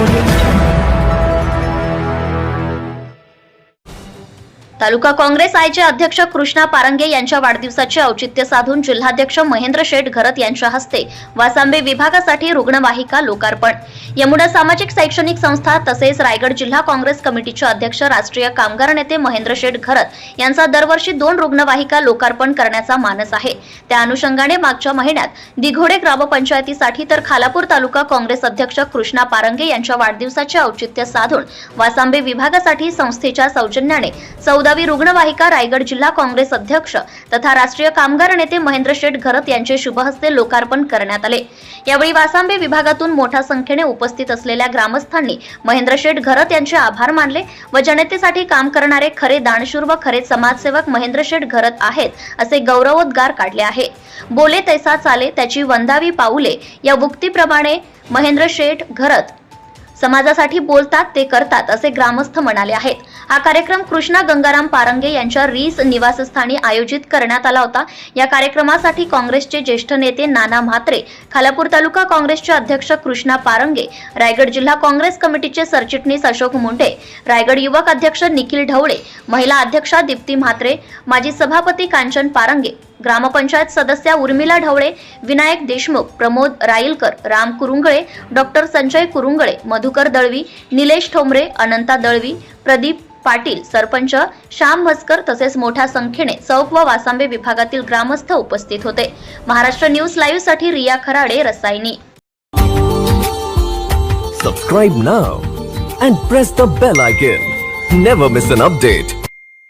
audio. तालुका काँग्रेस आयचे अध्यक्ष कृष्णा पारंगे यांच्या वाढदिवसाचे औचित्य साधून जिल्हाध्यक्ष महेंद्र शेठ घरत यांच्या हस्ते वासांबे विभागासाठी रुग्णवाहिका लोकार्पण. यमुना सामाजिक शैक्षणिक संस्था तसेच रायगड जिल्हा काँग्रेस कमिटीचे अध्यक्ष राष्ट्रीय कामगार नेते महेंद्र शेठ घरत यांचा दरवर्षी दोन रुग्णवाहिका लोकार्पण करण्याचा मानस आहे. त्या अनुषंगाने मागच्या महिन्यात दिघोडे ग्रामपंचायतीसाठी तर खालापूर तालुका काँग्रेस अध्यक्ष कृष्णा पारंगे यांच्या वाढदिवसाचे औचित्य साधून वासांबे विभागासाठी संस्थेच्या सौजन्याने चौदा चौदावी रुग्णवाहिका रायगड जिल्हा काँग्रेस अध्यक्ष तथा राष्ट्रीय कामगार नेते महेंद्र शेठ घरत यांचे शुभहस्ते लोकार्पण करण्यात आले. यावेळी वासांबे विभागातून मोठ्या संख्येने उपस्थित असलेल्या ग्रामस्थांनी महेंद्र शेठ घरत यांचे आभार मानले व जनतेसाठी काम करणारे खरे दानशूर व खरे समाजसेवक महेंद्र शेठ घरत आहेत असे गौरवोद्गार काढले आहे. बोले तैसा चाले त्याची वंदावी पाऊले या उक्तीप्रमाणे महेंद्र शेठ घरत समाजासाठी बोलतात ते करतात असे ग्रामस्थ म्हणाले आहेत. हा कार्यक्रम कृष्णा गंगाराम पारंगे यांच्या रीस निवासस्थानी आयोजित करण्यात आला होता. या कार्यक्रमासाठी काँग्रेसचे ज्येष्ठ नेते नाना म्हात्रे खालापूर तालुका काँग्रेसचे अध्यक्ष कृष्णा पारंगे रायगड जिल्हा काँग्रेस कमिटीचे सरचिटणीस अशोक मुंडे रायगड युवक अध्यक्ष निखिल ढवळे महिला अध्यक्षा दीप्ती म्हात्रे माजी सभापती कांचन पारंगे ग्रामपंचायत सदस्या उर्मिला ढवळे विनायक देशमुख प्रमोद राईलकर राम कुरुंगळे डॉक्टर संजय कुरुंगळे मधुकर दळवी निलेश ठोंबरे अनंता दळवी प्रदीप पाटील सरपंच श्याम भस्कर तसेच मोठ्या संख्येने चौक व वासांबे विभागातील ग्रामस्थ उपस्थित होते. Maharashtra news लाईव्हसाठी Riya Kharade Rasayani. Subscribe now and press the bell icon never miss an update